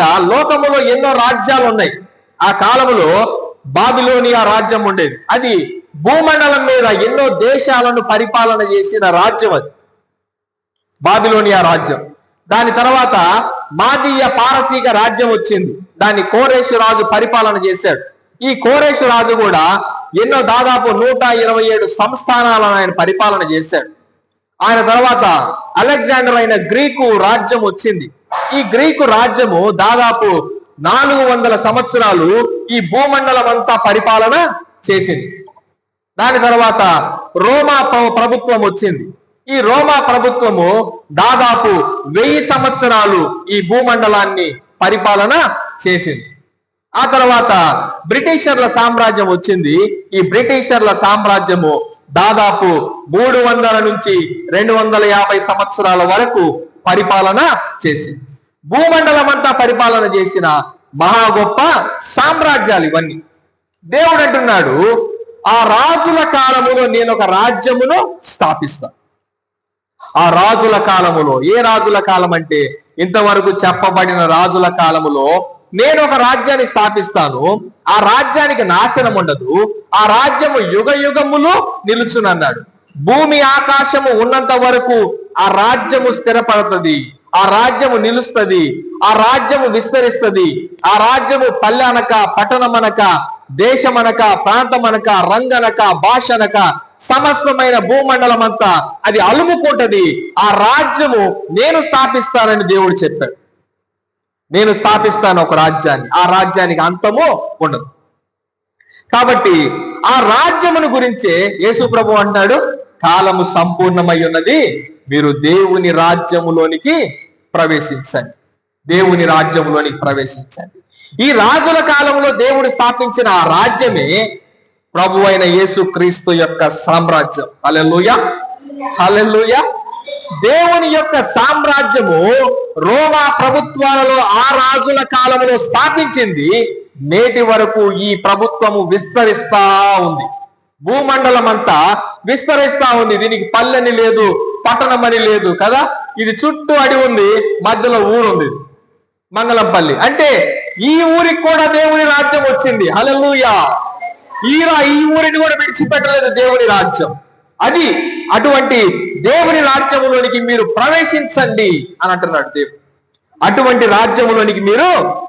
లోకములో ఎన్నో రాజ్యాలు ఉన్నాయి. ఆ కాలములో బాబిలోనియా రాజ్యం ఉండేది. అది భూమండలం మీద ఎన్నో దేశాలను పరిపాలన చేసిన రాజ్యం అది. బాబిలోనియా రాజ్యం. దాని తర్వాత మాదీయ పారసీక రాజ్యం వచ్చింది. దాన్ని కోరేశు రాజు పరిపాలన చేశాడు. ఈ కోరేశు రాజు కూడా ఎన్నో దాదాపు నూట ఇరవై ఏడు సంస్థానాలను ఆయన పరిపాలన చేశాడు. ఆయన తర్వాత అలెగ్జాండర్ అయిన గ్రీకు రాజ్యం వచ్చింది. ఈ గ్రీకు రాజ్యము దాదాపు నాలుగు వందల సంవత్సరాలు ఈ భూమండలం అంతా పరిపాలన చేసింది. దాని తర్వాత రోమా ప్రభుత్వం వచ్చింది. ఈ రోమా ప్రభుత్వము దాదాపు వెయ్యి సంవత్సరాలు ఈ భూమండలాన్ని పరిపాలన చేసింది. ఆ తర్వాత బ్రిటిషర్ల సామ్రాజ్యం వచ్చింది. ఈ బ్రిటిషర్ల సామ్రాజ్యము దాదాపు మూడు వందల నుంచి రెండు వందల యాభై సంవత్సరాల వరకు పరిపాలన చేసింది. భూమండలం అంతా పరిపాలన చేసిన మహా గొప్ప సామ్రాజ్యాలు ఇవన్నీ. దేవుడు అంటున్నాడు ఆ రాజుల కాలములో నేను ఒక రాజ్యమును స్థాపిస్తా. ఆ రాజుల కాలములో ఏ రాజుల కాలం అంటే ఇంతవరకు చెప్పబడిన రాజుల కాలములో నేను ఒక రాజ్యాన్ని స్థాపిస్తాను ఆ రాజ్యానికి నాశనం ఉండదు ఆ రాజ్యము యుగ యుగములు నిలుచునన్నాడు. భూమి ఆకాశము ఉన్నంత వరకు ఆ రాజ్యము స్థిరపడుతుంది ఆ రాజ్యము నిలుస్తుంది ఆ రాజ్యము విస్తరిస్తుంది ఆ రాజ్యము పల్లె అనక పట్టణమనక దేశమనక ప్రాంతమనక రంగనక భాషనక సమస్తమైన భూమండలం అంతా అది అలుముకుంటది. ఆ రాజ్యము నేను స్థాపిస్తానని దేవుడు చెప్పాడు. నేను స్థాపిస్తాను ఒక రాజ్యాన్ని ఆ రాజ్యానికి అంతము ఉండదు. కాబట్టి ఆ రాజ్యమును గురించే యేసు ప్రభు అంటాడు కాలము సంపూర్ణమై ఉన్నది మీరు దేవుని రాజ్యములోనికి ప్రవేశించండి. దేవుని రాజ్యములోనికి ప్రవేశించండి. ఈ రాజుల కాలంలో దేవుడు స్థాపించిన ఆ రాజ్యమే ప్రభు అయిన యేసు క్రీస్తు యొక్క సామ్రాజ్యం. హల్లెలూయ. హల్లెలూయ. దేవుని యొక్క సామ్రాజ్యము రోమా ప్రభుత్వాలలో ఆ రాజుల కాలంలో స్థాపించింది. నేటి వరకు ఈ ప్రభుత్వము విస్తరిస్తా ఉంది. భూమండలం అంతా విస్తరిస్తా ఉంది. దీనికి పల్లెని లేదు. పట్టణం అని లేదు కదా? ఇది చుట్టూ అడి ఉంది మధ్యలో ఊరు ఉంది. మంగళంపల్లి. అంటే ఈ ఊరికి కూడా దేవుని రాజ్యం వచ్చింది. హలలుయా ఈరా ఈ ఊరిని కూడా విడిచిపెట్టలేదు దేవుని రాజ్యం. అది అటువంటి దేవుని రాజ్యములోనికి మీరు ప్రవేశించండి అని అంటున్నాడు దేవుడు. అటువంటి రాజ్యములోనికి మీరు